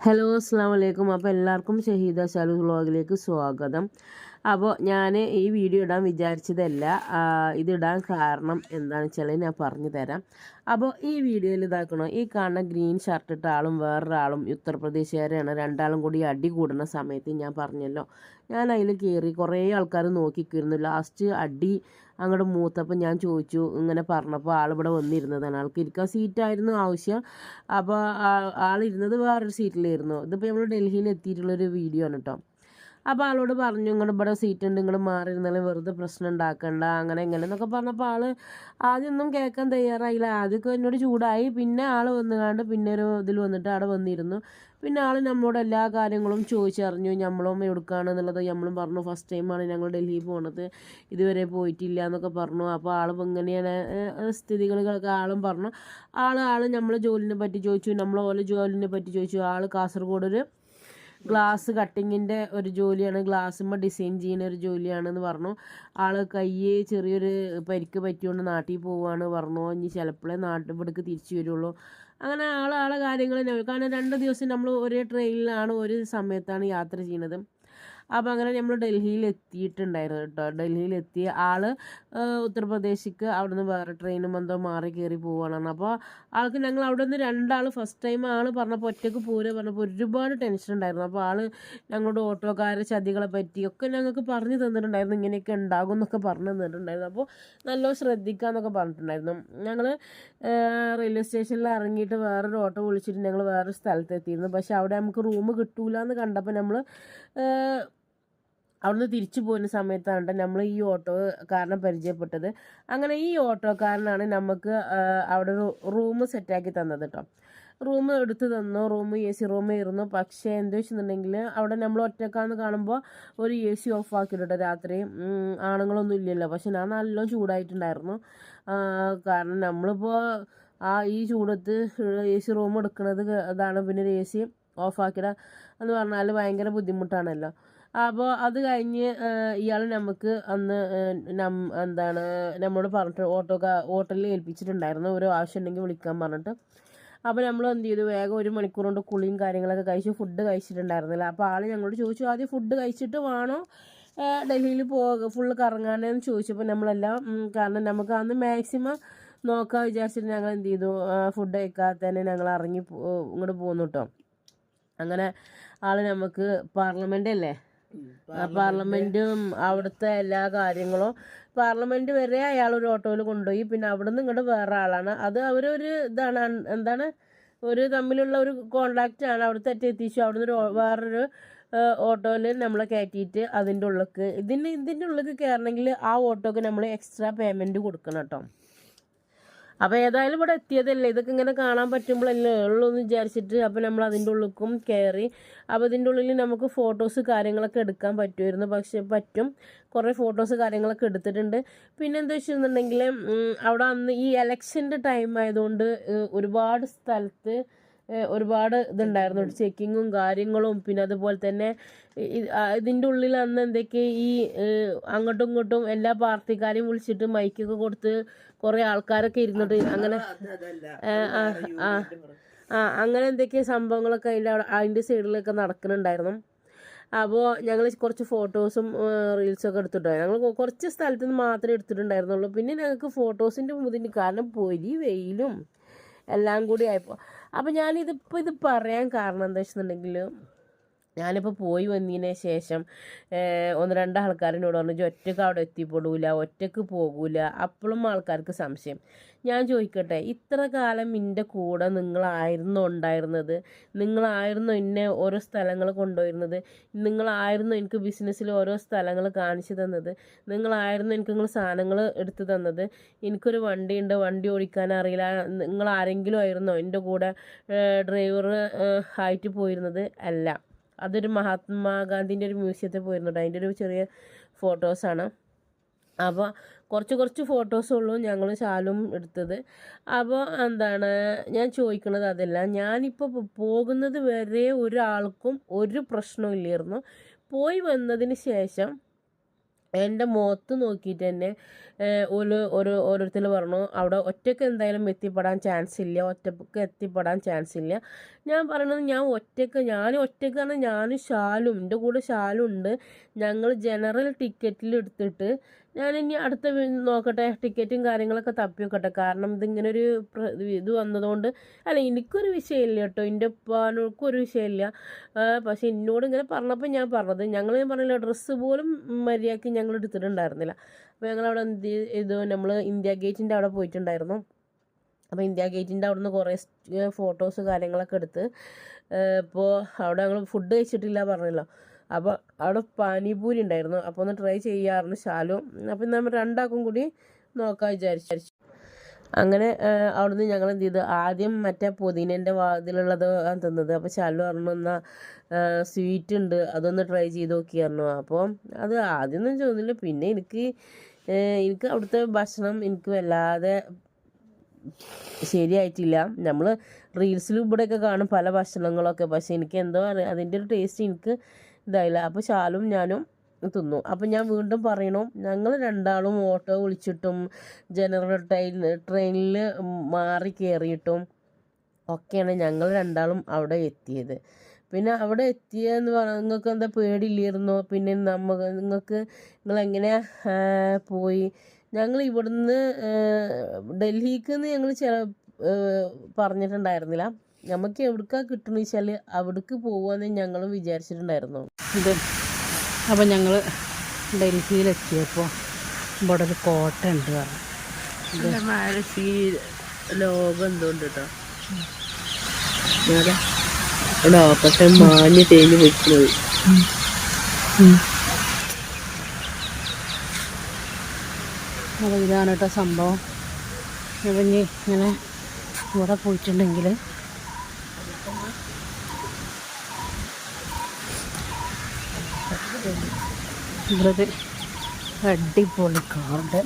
Hello അസ്സാം വലൈക്കും അപ്പോൾ എല്ലാവർക്കും ഷഹീദ ശാലു വ്ളോഗിലേക്ക് സ്വാഗതം. അപ്പോൾ ഞാൻ ഈ വീഡിയോ ഇടാൻ വിചാരിച്ചതല്ല. ഇതിടാൻ കാരണം എന്താണെന്ന് വെച്ചാൽ ഞാൻ പറഞ്ഞു തരാം. അപ്പോൾ ഈ വീഡിയോയിൽ ഇതാക്കണോ ഈ കാണുന്ന ഗ്രീൻ ഷർട്ട് ഇട്ട ആളും വേറൊരാളും ഉത്തർപ്രദേശുകാരാണ്. രണ്ടാളും കൂടി അടി കൂടുന്ന സമയത്ത് ഞാൻ പറഞ്ഞല്ലോ. ഞാൻ അതിൽ കയറി കുറേ ആൾക്കാർ നോക്കിക്കിരുന്നു. ലാസ്റ്റ് അടി അങ്ങോട്ട് മൂത്തപ്പോൾ ഞാൻ ചോദിച്ചു ഇങ്ങനെ പറഞ്ഞപ്പോൾ ആളിവിടെ വന്നിരുന്നതാണ്. ആൾക്ക് ഇരിക്കാൻ സീറ്റായിരുന്നു ആവശ്യം. അപ്പോൾ ആളിരുന്നത് വേറൊരു സീറ്റിലായിരുന്നു. ഇതിപ്പോൾ നമ്മൾ ഡൽഹിയിൽ എത്തിയിട്ടുള്ളൊരു വീഡിയോ ആണ് കേട്ടോ അപ്പോൾ ആളോട് പറഞ്ഞു ഇങ്ങോട്ട് ഇവിടെ സീറ്റ് ഉണ്ട് ഇങ്ങോട്ട് മാറിയിരുന്നാലും വെറുതെ പ്രശ്നം ഉണ്ടാക്കണ്ട അങ്ങനെ ഇങ്ങനെ എന്നൊക്കെ പറഞ്ഞപ്പോൾ ആൾ ആദ്യമൊന്നും കേൾക്കാൻ തയ്യാറായില്ല. ആദ്യമൊക്കെ എന്നോട് ചൂടായി. പിന്നെ ആൾ വന്നുകാണ്ട് പിന്നെ ഒരു ഇതിൽ വന്നിട്ട് അവിടെ വന്നിരുന്നു. പിന്നെ ആൾ നമ്മളോട് എല്ലാ കാര്യങ്ങളും ചോദിച്ചറിഞ്ഞു. നമ്മളും എവിടുക്കാണ് എന്നുള്ളത് നമ്മളും പറഞ്ഞു. ഫസ്റ്റ് ടൈമാണ് ഞങ്ങൾ ഡൽഹി പോണത്. ഇതുവരെ പോയിട്ടില്ല എന്നൊക്കെ പറഞ്ഞു. അപ്പോൾ ആൾ ഇങ്ങനെയാണ് സ്ഥിതികളൊക്കെ ആളും പറഞ്ഞു. ആൾ ആൾ നമ്മളെ ജോലിനെ പറ്റി ചോദിച്ചു. നമ്മളെ പോലെ ജോലിനെ പറ്റി ചോദിച്ചു. ആൾ കാസർഗോഡ് ഒരു ഗ്ലാസ് കട്ടിങ്ങിന്റെ ഒരു ജോലിയാണ്. ഗ്ലാസ്സുമ്പോൾ ഡിസൈൻ ചെയ്യുന്ന ഒരു ജോലിയാണെന്ന് പറഞ്ഞു. ആൾ കയ്യെ ചെറിയൊരു പരിക്ക് പറ്റിയോണ്ട് നാട്ടിൽ പോവുകയാണ് പറഞ്ഞു. ഇനി ചിലപ്പോഴേ നാട്ടിൽ ഇവിടേക്ക് തിരിച്ചു വരുള്ളൂ. അങ്ങനെ ആൾ ആളെ കാര്യങ്ങൾ കാരണം രണ്ട് ദിവസം നമ്മൾ ഒരേ ട്രെയിനിലാണ് ഒരു സമയത്താണ് യാത്ര ചെയ്യുന്നത്. അപ്പോൾ അങ്ങനെ നമ്മൾ ഡൽഹിയിൽ എത്തിയിട്ടുണ്ടായിരുന്നു കേട്ടോ. ഡൽഹിയിൽ എത്തിയ ആൾ ഉത്തർപ്രദേശിക്ക് അവിടുന്ന് വേറെ ട്രെയിനും എന്തോ മാറി കയറി പോവുകയാണ് അപ്പോൾ ആൾക്ക് ഞങ്ങൾ അവിടെ നിന്ന് രണ്ടാൾ ഫസ്റ്റ് ടൈം ആൾ പറഞ്ഞപ്പോൾ ഒറ്റയ്ക്ക് പോരുക പറഞ്ഞപ്പോൾ ഒരുപാട് ടെൻഷൻ ഉണ്ടായിരുന്നു. അപ്പോൾ ആൾ ഞങ്ങളുടെ ഓട്ടോക്കാരെ ചതികളെ പറ്റിയൊക്കെ ഞങ്ങൾക്ക് പറഞ്ഞു തന്നിട്ടുണ്ടായിരുന്നു. ഇങ്ങനെയൊക്കെ ഉണ്ടാകും എന്നൊക്കെ പറഞ്ഞു തന്നിട്ടുണ്ടായിരുന്നു. അപ്പോൾ നല്ലോണം ശ്രദ്ധിക്കാന്നൊക്കെ പറഞ്ഞിട്ടുണ്ടായിരുന്നു. ഞങ്ങൾ റെയിൽവേ സ്റ്റേഷനിൽ ഇറങ്ങിയിട്ട് വേറൊരു ഓട്ടോ വിളിച്ചിട്ട് ഞങ്ങൾ വേറൊരു സ്ഥലത്ത് എത്തിയിരുന്നു പക്ഷെ അവിടെ നമുക്ക് റൂം കിട്ടൂല എന്ന് കണ്ടപ്പോൾ നമ്മൾ അവിടുന്ന് തിരിച്ചു പോകുന്ന സമയത്താണ് നമ്മൾ ഈ ഓട്ടോ കാരണം പരിചയപ്പെട്ടത്. അങ്ങനെ ഈ ഓട്ടോക്കാരനാണ് നമുക്ക് അവിടെ ഒരു റൂം സെറ്റാക്കി തന്നത് കേട്ടോ റൂം എടുത്തു തന്നു റൂം എ സി റൂം ഇരുന്നു. പക്ഷേ എന്താ വെച്ചിട്ടുണ്ടെങ്കിൽ അവിടെ നമ്മൾ ഒറ്റക്കാന്ന് കാണുമ്പോൾ ഒരു എ സി ഓഫ് ആക്കിയിട്ടോ രാത്രി. ആണുങ്ങളൊന്നും ഇല്ലല്ലോ. പക്ഷെ ഞാൻ നല്ല ചൂടായിട്ടുണ്ടായിരുന്നു. കാരണം നമ്മളിപ്പോൾ ആ ഈ ചൂടത്ത് എ സി റൂം എടുക്കുന്നത് അതാണ് പിന്നെ ഒരു എ സി ഓഫാക്കിട എന്ന് പറഞ്ഞാൽ ഭയങ്കര ബുദ്ധിമുട്ടാണല്ലോ. അപ്പോൾ അത് കഴിഞ്ഞ് ഇയാൾ നമുക്ക് അന്ന് നം എന്താണ് നമ്മോട് പറഞ്ഞിട്ട് ഓട്ടോ ഹോട്ടലിൽ ഏൽപ്പിച്ചിട്ടുണ്ടായിരുന്നു. ഒരു ആവശ്യം ഉണ്ടെങ്കിൽ വിളിക്കാൻ പറഞ്ഞിട്ട്. അപ്പോൾ നമ്മൾ എന്ത് ചെയ്തു? വേഗം ഒരു മണിക്കൂർ കൊണ്ട് കുളിയും കാര്യങ്ങളൊക്കെ കഴിച്ച് ഫുഡ് കഴിച്ചിട്ടുണ്ടായിരുന്നില്ല. അപ്പോൾ ആൾ ഞങ്ങളോട് ചോദിച്ചു ആദ്യം ഫുഡ് കഴിച്ചിട്ട് വേണോ? ഡൽഹിയിൽ പോക ഫുള്ള് കറങ്ങാനെന്ന് ചോദിച്ചപ്പോൾ നമ്മളെല്ലാം കാരണം നമുക്ക് അന്ന് മാക്സിമം നോക്കാൻ വിചാരിച്ചിട്ട് ഞങ്ങൾ എന്ത് ചെയ്തു? ഫുഡ് കഴിക്കാതെ തന്നെ ഞങ്ങൾ ഇറങ്ങി ഇങ്ങോട്ട് പോന്നു കേട്ടോ അങ്ങനെ ആൾ നമുക്ക് പാർലമെന്റ് അല്ലേ? പാർലമെന്റും അവിടുത്തെ എല്ലാ കാര്യങ്ങളും. പാർലമെന്റ് വരെ അയാൾ ഒരു ഓട്ടോയിൽ കൊണ്ടുപോയി. പിന്നെ അവിടെ നിന്ന് ഇങ്ങോട്ട് വേറെ ആളാണ്. അത് അവരൊരു ഇതാണ്. എന്താണ്? ഒരു തമ്മിലുള്ള ഒരു കോണ്ടാക്റ്റ് ആണ്. അവിടുത്തെ എത്തിച്ചു. അവിടുന്ന് ഒരു വേറൊരു ഓട്ടോയിൽ നമ്മളെ കയറ്റിയിട്ട് അതിന്റെ ഉള്ളിലേക്ക്. ഇതിന് ഇതിന്റെ ഉള്ളിലേക്ക് കയറണമെങ്കിൽ ആ ഓട്ടോക്ക് നമ്മൾ എക്സ്ട്രാ പേയ്മെന്റ് കൊടുക്കണം കേട്ടോ. അപ്പോൾ ഏതായാലും ഇവിടെ എത്തിയതല്ലേ? ഇതൊക്കെ ഇങ്ങനെ കാണാൻ പറ്റുമ്പോഴല്ലേ ഉള്ളൂ എന്ന് വിചാരിച്ചിട്ട് അപ്പോൾ നമ്മൾ അതിന്റെ ഉള്ളിലേക്കും കയറി. അപ്പോൾ അതിന്റെ ഉള്ളിൽ നമുക്ക് ഫോട്ടോസ് കാര്യങ്ങളൊക്കെ എടുക്കാൻ പറ്റുമായിരുന്നു. പക്ഷേ പറ്റും. കുറേ ഫോട്ടോസ് കാര്യങ്ങളൊക്കെ എടുത്തിട്ടുണ്ട്. പിന്നെ എന്താ വെച്ചിട്ടുണ്ടെങ്കിൽ അവിടെ അന്ന് ഈ എലക്ഷന്റെ ടൈം ആയതുകൊണ്ട് ഒരുപാട് സ്ഥലത്ത് ഒരുപാട് ഇതുണ്ടായിരുന്നു. ചെക്കിങ്ങും കാര്യങ്ങളും പിന്നെ അതുപോലെ തന്നെ ഇതിന്റെ ഇതിന്റെ ഉള്ളിൽ അന്ന് എന്തൊക്കെ ഈ അങ്ങോട്ടും ഇങ്ങോട്ടും എല്ലാ പാർട്ടിക്കാരെയും വിളിച്ചിട്ട് മൈക്കൊക്കെ കൊടുത്ത് കുറേ ആൾക്കാരൊക്കെ ഇരുന്നിട്ട് അങ്ങനെ ആ ആ അങ്ങനെ എന്തൊക്കെ സംഭവങ്ങളൊക്കെ അതിന്റെ അവിടെ അതിന്റെ സൈഡിലൊക്കെ നടക്കുന്നുണ്ടായിരുന്നു. അപ്പോൾ ഞങ്ങൾ കുറച്ച് ഫോട്ടോസും റീൽസൊക്കെ എടുത്തിട്ടുണ്ടായിരുന്നു. ഞങ്ങൾ കുറച്ച് സ്ഥലത്ത് നിന്ന് മാത്രമേ എടുത്തിട്ടുണ്ടായിരുന്നുള്ളൂ. പിന്നെ ഞങ്ങൾക്ക് ഫോട്ടോസിന്റെ മുതിന് കാരണം പൊരി വെയിലും എല്ലാം കൂടി ആയപ്പോൾ അപ്പോൾ ഞാനിതിപ്പോൾ ഇത് പറയാൻ കാരണം എന്താ വെച്ചിട്ടുണ്ടെങ്കിൽ ഞാനിപ്പോൾ പോയി വന്നതിന് ശേഷം ഒന്ന് രണ്ട് ആൾക്കാരിനോട് പറഞ്ഞു "ഇജ്ജ് ഒറ്റയ്ക്ക് അവിടെ എത്തിപ്പെടൂല ഒറ്റയ്ക്ക് പോകൂല. അപ്പോഴും ആൾക്കാർക്ക് സംശയം. ഞാൻ ചോദിക്കട്ടെ ഇത്ര കാലം എന്റെ കൂടെ നിങ്ങളായിരുന്നു ഉണ്ടായിരുന്നത്? നിങ്ങളായിരുന്നു എന്നെ ഓരോ സ്ഥലങ്ങൾ കൊണ്ടുപോയിരുന്നത് നിങ്ങളായിരുന്നു എനിക്ക് ബിസിനസ്സിൽ ഓരോ സ്ഥലങ്ങൾ കാണിച്ചു തന്നത്? നിങ്ങളായിരുന്നു എനിക്ക് നിങ്ങൾ സാധനങ്ങൾ എടുത്തു തന്നത്? എനിക്കൊരു വണ്ടി ഉണ്ട് വണ്ടി ഓടിക്കാൻ അറിയില്ല. നിങ്ങൾ ആരെങ്കിലും ആയിരുന്നോ എന്റെ കൂടെ ഡ്രൈവർ ആയിട്ട് പോയിരുന്നത്? അല്ല. അതൊരു മഹാത്മാഗാന്ധിന്റെ ഒരു മ്യൂസിയത്തിൽ പോയിരുന്നുണ്ട്. അതിന്റെ ഒരു ചെറിയ ഫോട്ടോസാണ് അപ്പോൾ കുറച്ച് കുറച്ച് ഫോട്ടോസേ ഉള്ളൂ ഞങ്ങൾ ശാലും എടുത്തത്. അപ്പോൾ എന്താണ് ഞാൻ ചോദിക്കുന്നത് അതല്ല. ഞാനിപ്പോൾ പോകുന്നത് വരെ ഒരാൾക്കും ഒരു പ്രശ്നവും ഇല്ലായിരുന്നു. പോയി വന്നതിന് ശേഷം എന്റെ മുഖത്ത് നോക്കിയിട്ട് തന്നെ ഒരു ഒരു ഓരോരുത്തർ പറഞ്ഞു അവിടെ ഒറ്റയ്ക്ക് എന്തായാലും എത്തിപ്പെടാൻ ചാൻസ് ഇല്ല ഒറ്റയ്ക്ക് എത്തിപ്പെടാൻ ചാൻസ് ഇല്ല. ഞാൻ പറയണത് ഞാൻ ഒറ്റയ്ക്ക് ഞാൻ ഒറ്റയ്ക്കാണ് ഞാനും ഷാലും എന്റെ കൂടെ ഷാലും ഉണ്ട്. ഞങ്ങൾ ജനറൽ ടിക്കറ്റിൽ എടുത്തിട്ട് ഞാൻ ഇനി അടുത്ത നോക്കട്ടെ ടിക്കറ്റും കാര്യങ്ങളൊക്കെ തപ്പി നോക്കട്ടെ കാരണം ഇതിങ്ങനെ ഒരു ഇത് വന്നതുകൊണ്ട് അല്ല എനിക്കൊരു വിഷയമില്ല കേട്ടോ. എന്റെ ഉപ്പാനോർക്കും ഒരു വിഷയമില്ല. പക്ഷേ എന്നോട് ഇങ്ങനെ പറഞ്ഞപ്പോൾ ഞാൻ പറഞ്ഞത് ഞങ്ങൾ ഞാൻ പറഞ്ഞില്ല ഡ്രസ്സ് പോലും മര്യാദയ്ക്ക് ഞങ്ങൾ എടുത്തിട്ടുണ്ടായിരുന്നില്ല. അപ്പോൾ ഞങ്ങൾ അവിടെ എന്ത് ചെയ്തു നമ്മൾ ഇന്ത്യ ഗേറ്റിന്റെ അവിടെ പോയിട്ടുണ്ടായിരുന്നു. അപ്പോൾ ഇന്ത്യ ഗേറ്റിന്റെ അവിടെ നിന്ന് കുറേ ഫോട്ടോസ് കാര്യങ്ങളൊക്കെ എടുത്ത് ഇപ്പോൾ അവിടെ ഞങ്ങൾ ഫുഡ് കഴിച്ചിട്ടില്ല പറഞ്ഞല്ലോ. അപ്പോൾ അവിടെ പാനിപൂരി ഉണ്ടായിരുന്നു. അപ്പോൾ ഒന്ന് ട്രൈ ചെയ്യാറുണ്ട് ശാലു. അപ്പോൾ നമ്മൾ രണ്ടാക്കും കൂടി നോക്കാൻ വിചാരിച്ചു. അങ്ങനെ അവിടുന്ന് ഞങ്ങൾ എന്ത് ചെയ്തു? ആദ്യം മറ്റേ പുതിനേന്റെ വാതിലുള്ളത് തിന്നത്. അപ്പോൾ ശാലു പറഞ്ഞു എന്നാൽ സ്വീറ്റ് ഉണ്ട്. അതൊന്ന് ട്രൈ ചെയ്ത് നോക്കിയായിരുന്നു അപ്പോൾ അത് ആദ്യം ആദ്യമൊന്നും ചോദിച്ചില്ല. പിന്നെ എനിക്ക് എനിക്ക് അവിടുത്തെ ഭക്ഷണം എനിക്ക് വല്ലാതെ ശരിയായിട്ടില്ല. നമ്മൾ റീൽസിലും ഇവിടെയൊക്കെ കാണും പല ഭക്ഷണങ്ങളൊക്കെ. പക്ഷേ എനിക്ക് എന്തോ അറിയാം അതിന്റെ ഒരു ടേസ്റ്റ് എനിക്ക് ഇതായില്ല? അപ്പോൾ ശാലും ഞാനും തിന്നു. അപ്പം ഞാൻ വീണ്ടും പറയണു ഞങ്ങൾ രണ്ടാളും ഓട്ടോ വിളിച്ചിട്ടും ജനറൽ ട്രെയിൻ ട്രെയിനിൽ മാറി കയറിയിട്ടും ഒക്കെയാണ് ഞങ്ങൾ രണ്ടാളും അവിടെ എത്തിയത്. പിന്നെ അവിടെ എത്തിയെന്ന് പറഞ്ഞാൽ നിങ്ങൾക്ക് എന്താ പേടിയില്ലായിരുന്നോ? പിന്നെ നമുക്ക് നിങ്ങൾക്ക് നിങ്ങൾ എങ്ങനെ പോയി? ഞങ്ങൾ ഇവിടുന്ന് ഡൽഹിക്ക് നിന്ന് ഞങ്ങൾ ചില പറഞ്ഞിട്ടുണ്ടായിരുന്നില്ല. നമുക്ക് എവിടക്കാ കിട്ടണമെന്ന് വെച്ചാൽ അവിടേക്ക് പോകുമെന്ന് ഞങ്ങളും വിചാരിച്ചിട്ടുണ്ടായിരുന്നു. ഇത് അപ്പോൾ ഞങ്ങൾ ഡൽഹിയിലെത്തിയപ്പോൾ ഇവിടെ ഒരു കോട്ട ഉണ്ട് പറഞ്ഞു. ലോകം എന്തുകൊണ്ട് കേട്ടോ ലോകത്തെ മാഞ്ഞ് തേഞ്ഞ് വെക്കുന്നത്. അപ്പോൾ ഇതാണ് കേട്ടോ സംഭവം. ഇവ ഇങ്ങനെ ഇവിടെ പോയിട്ടുണ്ടെങ്കിൽ ഇവിടെ അടിപൊളി കാറുണ്ട്.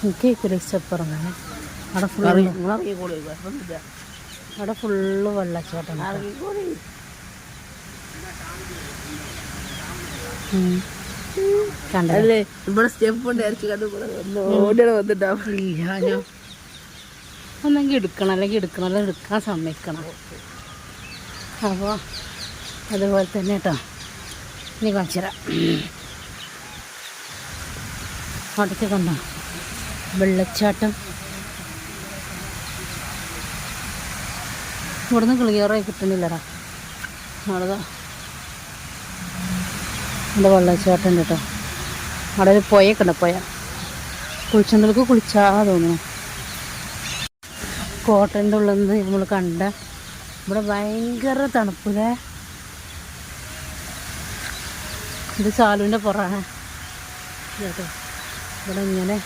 എനിക്ക് ഇഷ്ടപ്പെടുന്നത് അവിടെ ഫുള്ള് അവിടെ ഫുള്ള് വെള്ളച്ചാട്ടം കണ്ടല്ലേ ഇവിടെ സ്റ്റെപ്പ് ഉണ്ടായിരിക്കും കണ്ടു ഓടിയാണ് വന്നിട്ടാവും ഇല്ല ഞാൻ ഒന്നെങ്കിൽ എടുക്കണം അല്ലെങ്കിൽ എടുക്കണം അല്ലെങ്കിൽ എടുക്കാൻ സമ്മതിക്കണം. അപ്പോൾ അതുപോലെ തന്നെ കേട്ടോ ഇനി കാണിച്ചു അവിടേക്ക് കണ്ടോ? വെള്ളച്ചാട്ടം. ഇവിടുന്ന് ക്ലിയറായി കിട്ടുന്നില്ലടാ. അവിടെ ഇവിടെ വെള്ളച്ചാട്ടം കേട്ടോ അവിടെ ഒരു പുഴയൊക്കെ ഉണ്ട് പുഴ. കുളിച്ചാ തോന്നുന്നു. കോട്ടന്റെ ഉള്ളിൽ നിന്ന് നമ്മൾ കണ്ട. ഇവിടെ ഭയങ്കര തണുപ്പില്ലേ? ഇത് ചാലുവിന്റെ പുറമാണ്. കേട്ടോ ഇവിടെ ഇങ്ങനെ.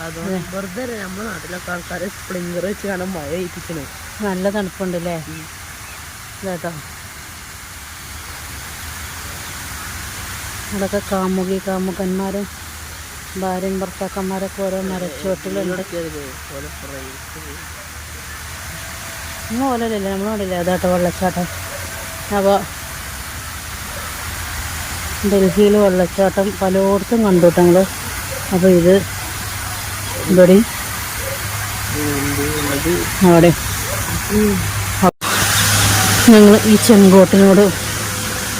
നല്ല വെറുതെ നമ്മുടെ നാട്ടിലൊക്കെ ആൾക്കാരെ സ്പ്രിംഗർ വെച്ച് കാണാൻ മഴ ഏൽപ്പിക്കണേ. നല്ല തണുപ്പുണ്ടല്ലേ? കേട്ടോ അതൊക്കെ കാമുകി കാമുകന്മാരും ഭാര്യയും ഭർത്താക്കന്മാരൊക്കെ ഓരോ മരച്ചുവട്ടിലുണ്ട്. നമ്മൾ ഓലല്ലേ നമ്മൾ ഓടില്ല അതാട്ടോ വെള്ളച്ചാട്ടം. അപ്പോൾ ഡൽഹിയിൽ വെള്ളച്ചാട്ടം പലയിടത്തും കണ്ടു അപ്പോൾ ഇത് ഇവിടെ അവിടെ ഞങ്ങൾ ഈ ചെങ്കോട്ടിനോട്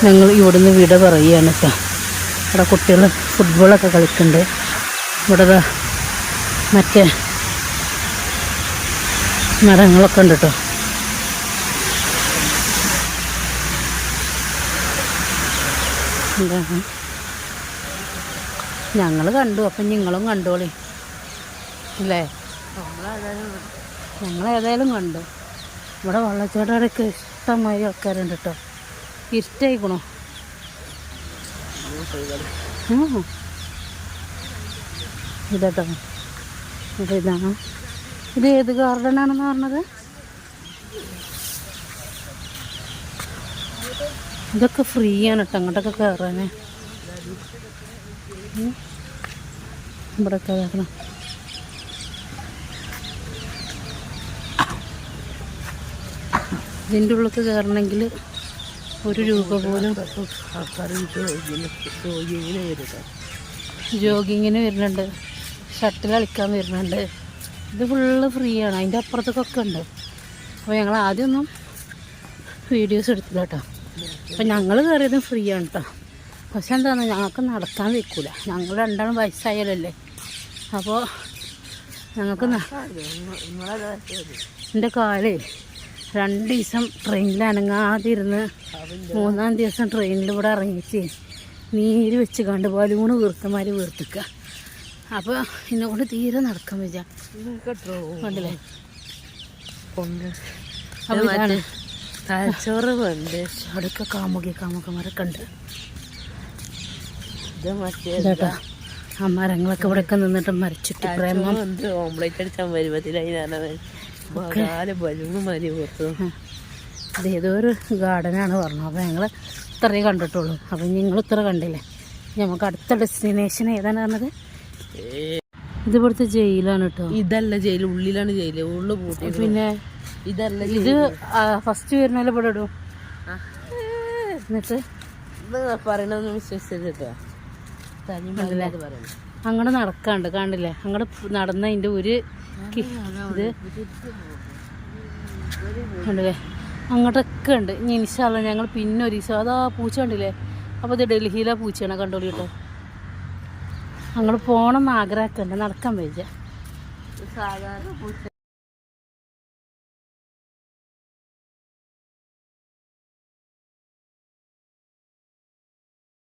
ഞങ്ങൾ ഇവിടുന്ന് വിട പറയുകയാണ് കേട്ടോ ഇവിടെ കുട്ടികൾ ഫുട്ബോളൊക്കെ കളിക്കുന്നുണ്ട് ഇവിടെ മറ്റേ മരങ്ങളൊക്കെ ഉണ്ട് കേട്ടോ എന്താണ് ഞങ്ങൾ കണ്ടു അപ്പം നിങ്ങളും കണ്ടോളി. അല്ലേ ഞങ്ങൾ ഏതായാലും കണ്ടു. ഇവിടെ വെള്ളച്ചാട്ടമൊക്കെ ഇഷ്ടമായി ആൾക്കാരുണ്ട് കേട്ടോ ഇഷ്ടമായിക്കണോ ഇതട്ടോ. ഇത്. ഇതാണ് ഇത് ഏത് ഗാർഡനാണെന്ന് പറഞ്ഞത്? ഇതൊക്കെ ഫ്രീ ആണ് കേട്ടോ അങ്ങോട്ടൊക്കെ കയറാനേ ഇവിടെ കയറണം ഇതിന്റെ ഉള്ളിൽ കയറണമെങ്കിൽ ഒരു രൂപ പോലും ജോഗിങ്ങിന് വരുന്നുണ്ട്. ഷട്ടിൽ കളിക്കാൻ വരുന്നുണ്ട്. ഇത് ഫുള്ള് ഫ്രീ ആണ്. അതിന്റെ അപ്പുറത്തൊക്കെ ഉണ്ട്. അപ്പോൾ ഞങ്ങൾ ആദ്യമൊന്നും വീഡിയോസ് എടുത്തില്ല കേട്ടോ അപ്പോൾ ഞങ്ങൾ കയറിയത് ഫ്രീ ആണ് കേട്ടോ പക്ഷെ എന്താണ് ഞങ്ങൾക്ക് നടക്കാൻ വെക്കൂല ഞങ്ങൾ രണ്ടാളും വയസ്സായാലല്ലേ? അപ്പോൾ ഞങ്ങൾക്ക് എന്റെ കാലേ രണ്ട് ദിവസം ട്രെയിനിൽ അനങ്ങാതിരുന്ന് മൂന്നാം ദിവസം ട്രെയിനിൽ ഇവിടെ ഇറങ്ങിയിട്ട് നീര് വെച്ച് കണ്ട് ബലൂണ് വീർത്തമാര് വീർത്തിക്കുക അപ്പോൾ എന്നെ കൊണ്ട് തീരെ നടക്കാൻ വെച്ചാൽ കണ്ടില്ലേ? അപ്പോൾ ഇതാണ്. തലച്ചോറ് ഉണ്ട് അവിടെയൊക്കെ കാമുകി കാമുകന്മാരൊക്കെ ഉണ്ട് ഇത് ആ മരങ്ങളൊക്കെ ഇവിടെയൊക്കെ നിന്നിട്ട് മരിച്ചിട്ട് പ്രേമം. അടിച്ചാൽ ബലൂണ് പുറത്തു ഇത് ഏതോ ഒരു ഗാർഡനാണ് പറഞ്ഞത്. അപ്പോൾ ഞങ്ങൾ ഇത്രയേ കണ്ടിട്ടുള്ളൂ. അപ്പം നിങ്ങൾ ഇത്ര കണ്ടില്ലേ? നമുക്ക് അടുത്ത ഡെസ്റ്റിനേഷൻ ഏതാണ് പറഞ്ഞത്? ഇത് ഇവിടുത്തെ ജയിലാണ് കേട്ടോ ഇതല്ല ജയിൽ ഉള്ളിലാണ് ജയിൽ ഉള്ളു പൂട്ടി പിന്നെ ഇത് ഫസ്റ്റ് വരുന്നല്ലോ ഇവിടെ ഇടും. എന്നിട്ട്? പറയണമെന്ന് വിശ്വസിച്ചിട്ടോ അങ്ങോട്ട് നടക്കാണ്ട് കാണില്ലേ? അങ്ങോട്ട് നടന്ന അതിന്റെ ഒരു ഇത്. കണ്ടില്ലേ? അങ്ങോട്ടൊക്കെ ഉണ്ട്. ഇനി ഇൻഷാല്ല ഞങ്ങൾ പിന്നെ ഒരു ദിവസം അതാ പൂച്ച കണ്ടില്ലേ? അപ്പോൾ ഇത് ഡൽഹിയിലെ പൂച്ചയാണ് കണ്ടോളി കേട്ടോ അങ്ങോട്ട് പോകണം എന്ന് ആഗ്രഹമൊക്കെ ഉണ്ട്. നടക്കാൻ പറ്റില്ല സാധാരണ പൂച്ച